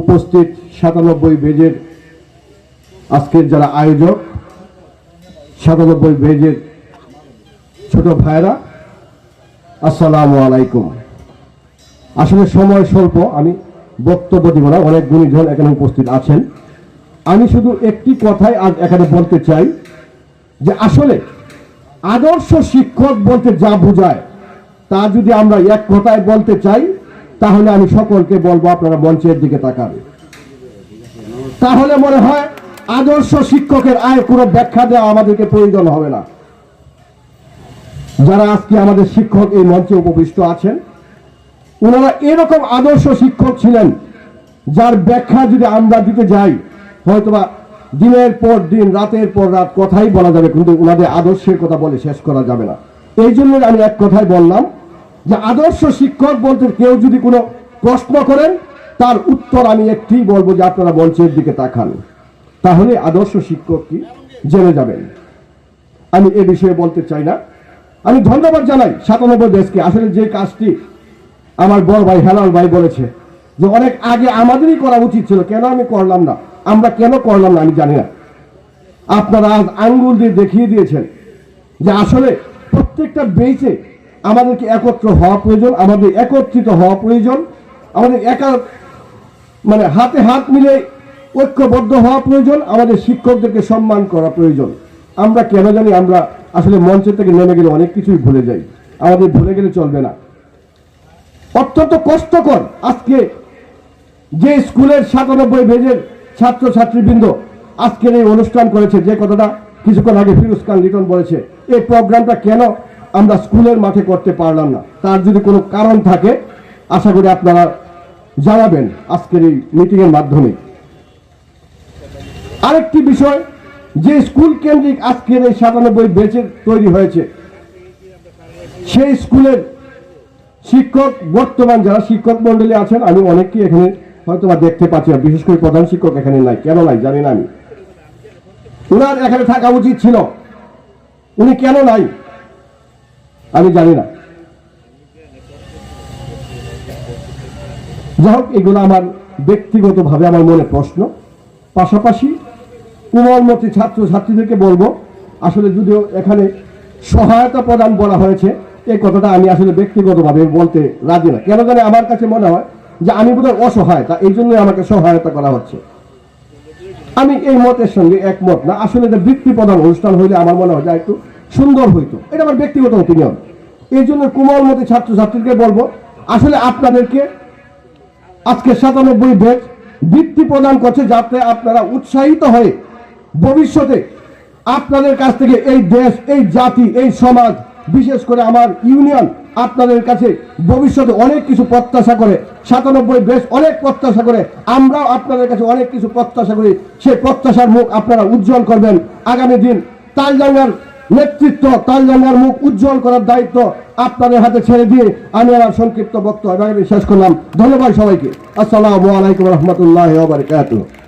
উপস্থিত সাতানব্বই বেজের আজকের যারা আয়োজক, সাতানব্বই বেজের ছোট ভাইরা আসসালামু আলাইকুম। আসলে সময় স্বল্প, আমি বক্তব্য দিব না, অনেক গুণীজন এখানে উপস্থিত আছেন। আমি শুধু একটি কথাই আজ এখানে বলতে চাই, যে আসলে আদর্শ শিক্ষক বলতে যা বোঝায়, তা যদি আমরা এক কথায় বলতে চাই তাহলে আমি সকলকে বলব আপনারা মঞ্চের দিকে তাকান তাহলে মনে হয় আদর্শ শিক্ষকের আয় কোনো ব্যাখ্যা দেওয়া আমাদেরকে প্রয়োজন হবে না। যারা আজকে আমাদের শিক্ষক এই মঞ্চে উপবিষ্ট আছেন, ওনারা এরকম আদর্শ শিক্ষক ছিলেন যার ব্যাখ্যা যদি আমরা দিতে যাই, হয়তোবা দিনের পর দিন, রাতের পর রাত কথাই বলা যাবে, কিন্তু ওনাদের আদর্শের কথা বলে শেষ করা যাবে না। এই জন্য আমি এক কথাই বললাম যে আদর্শ শিক্ষক বলতে কেউ যদি কোনো প্রশ্ন করেন, তার উত্তর আমি একটি বলব যে আপনারা মঞ্চের দিকে তাকান। তাহলে আদর্শ শিক্ষক কি? জেনে যাবেন। আমি এ বিষয়ে বলতে চাই না। আমি ধন্যবাদ জানাই সাতানব্বই দেশকে আসলে যে কাজটি আমার বড় ভাই হেলাল ভাই বলেছে যে অনেক আগে আমাদেরই করা উচিত ছিল। কেন আমি করলাম না? আমরা কেন করলাম না? আমি জানি না। আপনারা আজ আঙ্গুল দিয়ে দেখিয়ে দিয়েছেন যে আসলে প্রত্যেকটা বেঁচে আমাদেরকে একত্র হওয়া প্রয়োজন, আমাদের একত্রিত হওয়া প্রয়োজন, আমাদের একা মানে হাতে হাত মিলে ঐক্যবদ্ধ হওয়া প্রয়োজন, আমাদের শিক্ষকদেরকে সম্মান করা প্রয়োজন। আমরা কেন জানি আমরা আসলে মঞ্চের থেকে নেমে গেলে অনেক কিছুই ভুলে যাই। আমাদের ভুলে গেলে চলবে না। অত্যন্ত কষ্টকর আজকে যে স্কুলের সাতানব্বই বেজের ছাত্র ছাত্রীবৃন্দ আজকের এই অনুষ্ঠান করেছে, যে কথাটা কিছুক্ষণ আগে ফিরোজ খান লিটন বলেছে, এই প্রোগ্রামটা কেন আমরা স্কুলের মাঠে করতে পারলাম না। তার যদি কোনো কারণ থাকে, আশা করি আপনারা জানাবেন আজকের এই মিটিংয়ের মাধ্যমে। আরেকটি বিষয়, যে স্কুল কেন্দ্রিক আজকের এই সাতানব্বই বেচের তৈরি হয়েছে, সেই স্কুলের শিক্ষক, বর্তমান যারা শিক্ষক মন্ডলী আছেন, আমি অনেককেই এখানে হয়তো বা দেখতে পাচ্ছি না, বিশেষ করে প্রধান শিক্ষক এখানে নাই, কেন নাই জানি না আমি। ওনার এখানে থাকা উচিত ছিল। উনি কেন নাই? আমি জানি না। যাই হোক, এগুলো আমার ব্যক্তিগতভাবে আমার মনে প্রশ্ন। পাশাপাশি কোমলমতি ছাত্র ছাত্রীদেরকে বলব, আসলে যদিও এখানে সহায়তা প্রদান বলা হয়েছে এই কথাটা আমি আসলে ব্যক্তিগতভাবে বলতে রাজি না। কেন জানে আমার কাছে মনে হয় যে আমি বোধহয় অসহায়, তা এই জন্যই আমাকে সহায়তা করা হচ্ছে। আমি এই মতের সঙ্গে একমত না। আসলে এটা বৃত্তি প্রদান অনুষ্ঠান হইলে আমার মনে হয়, যা একটু সুন্দর হইতো। এটা আমার ব্যক্তিগত ওপিনিয়ন এই জন্য কোমলমতি ছাত্রছাত্রীকে বলব, আসলে আপনাদেরকে আজকে সাতানব্বই বেচ বৃত্তি প্রদান করছে যাতে আপনারা উৎসাহিত হয়ে ভবিষ্যতে আপনাদের কাছ থেকে এই দেশ, এই জাতি, এই সমাজ, বিশেষ করে আমার ইউনিয়ন আপনাদের কাছে ভবিষ্যতে অনেক কিছু প্রত্যাশা করে, সাতানব্বই বেশ অনেক প্রত্যাশা করে, আমরাও আপনাদের কাছে অনেক কিছু প্রত্যাশা করি। সেই প্রত্যাশার মুখ আপনারা উজ্জ্বল করবেন। আগামী দিন তালজাঙ্গার নেতৃত্ব তালজাঙ্গার মুখ উজ্জ্বল করার দায়িত্ব আপনাদের হাতে ছেড়ে দিয়ে আমি আমার সংক্ষিপ্ত বক্তব্য শেষ করলাম। ধন্যবাদ সবাইকে। আসসালামু আলাইকুম রহমতুল্লাহ